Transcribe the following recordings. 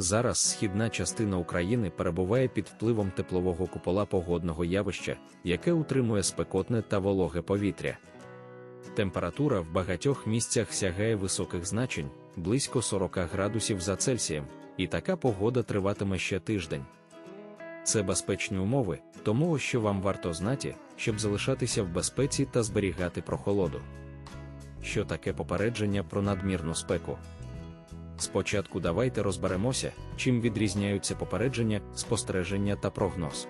Зараз східна частина України перебуває під впливом теплового купола погодного явища, яке утримує спекотне та вологе повітря. Температура в багатьох місцях сягає високих значень близько 40 градусів за Цельсієм, і така погода триватиме ще тиждень. Це безпечні умови, тому що вам варто знати, щоб залишатися в безпеці та зберігати прохолоду. Що таке попередження про надмірну спеку? Спочатку давайте розберемося, чим відрізняються попередження, спостереження та прогноз.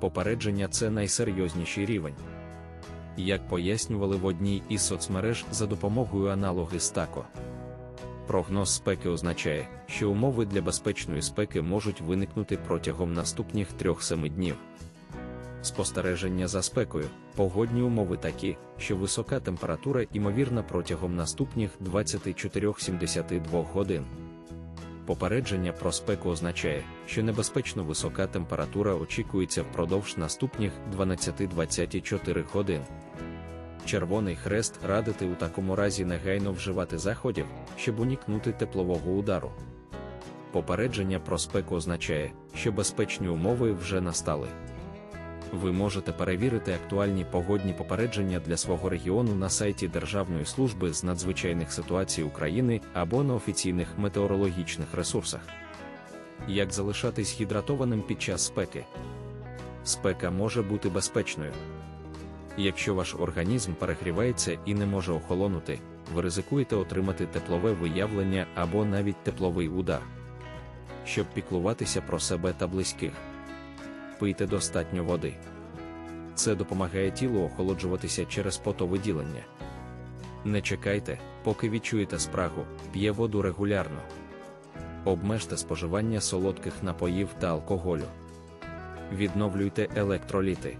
Попередження це найсерйозніший рівень. Як пояснювали в одній із соцмереж за допомогою аналоги стако. Прогноз спеки означає, що умови для безпечної спеки можуть виникнути протягом наступних 3-7 днів. Спостереження за спекою, погодні умови такі, що висока температура ймовірна протягом наступних 24-72 годин. Попередження про спеку означає, що небезпечно висока температура очікується впродовж наступних 12-24 годин. Червоний хрест радити у такому разі негайно вживати заходів, щоб уникнути теплового удару. Попередження про спеку означає, що безпечні умови вже настали. Ви можете перевірити актуальні погодні попередження для свого регіону на сайті Державної служби з надзвичайних ситуацій України або на офіційних метеорологічних ресурсах. Як залишатись гідратованим під час спеки? Спека може бути безпечною. Якщо ваш організм перегрівається і не може охолонути, ви ризикуєте отримати теплове виявлення або навіть тепловий удар. Щоб піклуватися про себе та близьких пийте достатньо води. Це допомагає тілу охолоджуватися через потовиділення. Не чекайте, поки відчуєте спрагу, п'є воду регулярно. Обмежте споживання солодких напоїв та алкоголю. Відновлюйте електроліти.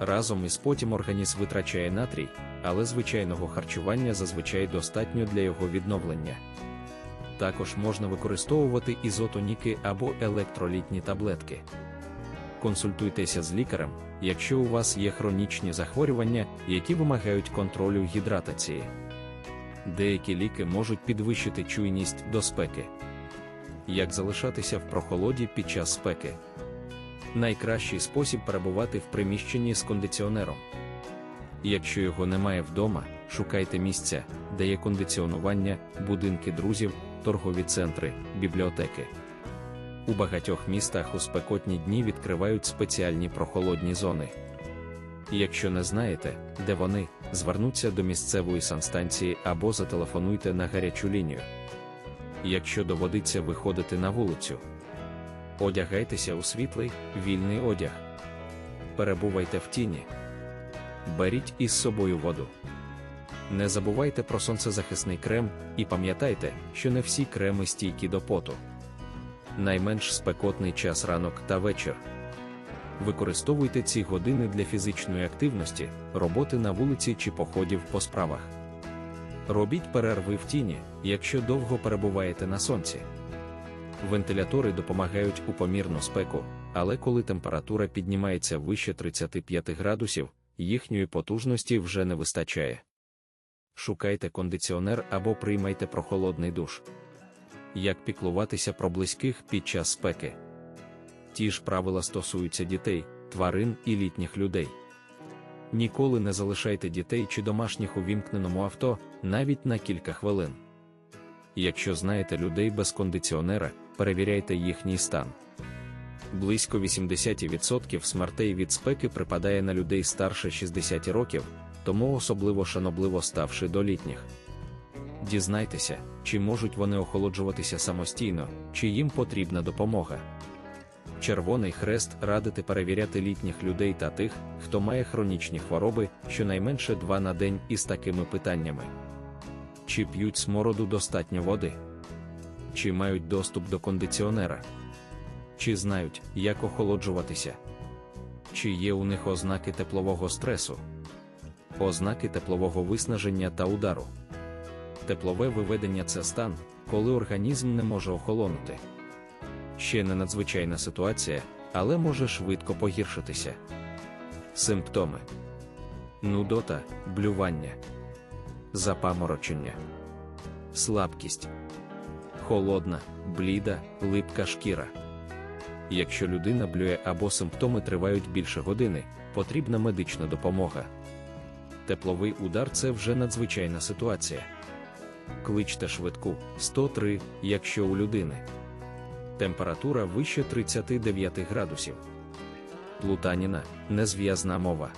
Разом із потім організм витрачає натрій, але звичайного харчування зазвичай достатньо для його відновлення. Також можна використовувати ізотоніки або електролітні таблетки консультуйтеся з лікарем, якщо у вас є хронічні захворювання, які вимагають контролю гідратації. Деякі ліки можуть підвищити чуйність до спеки. Як залишатися в прохолоді під час спеки? Найкращий спосіб перебувати в приміщенні з кондиціонером. Якщо його немає вдома, шукайте місця, де є кондиціонування, будинки друзів, торгові центри, бібліотеки. У багатьох містах у спекотні дні відкривають спеціальні прохолодні зони. Якщо не знаєте, де вони, звернуться до місцевої санстанції або зателефонуйте на гарячу лінію. Якщо доводиться виходити на вулицю, одягайтеся у світлий, вільний одяг. Перебувайте в тіні. Беріть із собою воду. Не забувайте про сонцезахисний крем і пам'ятайте, що не всі креми стійкі до поту найменш спекотний час ранок та вечір. Використовуйте ці години для фізичної активності, роботи на вулиці чи походів по справах. Робіть перерви в тіні, якщо довго перебуваєте на сонці. Вентилятори допомагають у помірну спеку, але коли температура піднімається вище 35 градусів, їхньої потужності вже не вистачає. Шукайте кондиціонер або приймайте прохолодний душ як піклуватися про близьких під час спеки. Ті ж правила стосуються дітей, тварин і літніх людей. Ніколи не залишайте дітей чи домашніх у вімкненому авто навіть на кілька хвилин. Якщо знаєте людей без кондиціонера, перевіряйте їхній стан. Близько 80% смертей від спеки припадає на людей старше 60 років, тому особливо шанобливо ставши до літніх. Дізнайтеся, чи можуть вони охолоджуватися самостійно, чи їм потрібна допомога. Червоний хрест радити перевіряти літніх людей та тих, хто має хронічні хвороби, щонайменше два на день із такими питаннями: чи п'ють смороду достатньо води, чи мають доступ до кондиціонера, чи знають, як охолоджуватися, чи є у них ознаки теплового стресу, ознаки теплового виснаження та удару. Теплове виведення це стан, коли організм не може охолонути. Ще не надзвичайна ситуація, але може швидко погіршитися. Симптоми: нудота, блювання, запаморочення, слабкість, холодна, бліда, липка шкіра. Якщо людина блює або симптоми тривають більше години, потрібна медична допомога. Тепловий удар це вже надзвичайна ситуація. Кличте швидку 103, якщо у людини. Температура вище 39 градусів. Плутаніна, незв'язна мова.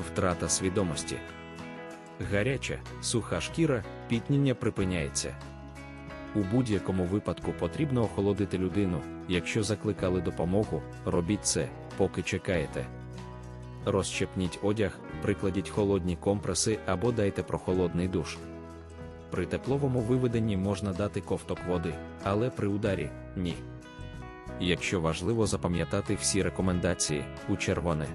Втрата свідомості. Гаряча, суха шкіра, пітніння припиняється. У будь-якому випадку потрібно охолодити людину. Якщо закликали допомогу, робіть це, поки чекаєте. Розщепніть одяг, прикладіть холодні компреси або дайте прохолодний душ. При тепловому виведенні можна дати ковток води, але при ударі ні. Якщо важливо запам'ятати всі рекомендації у червоне.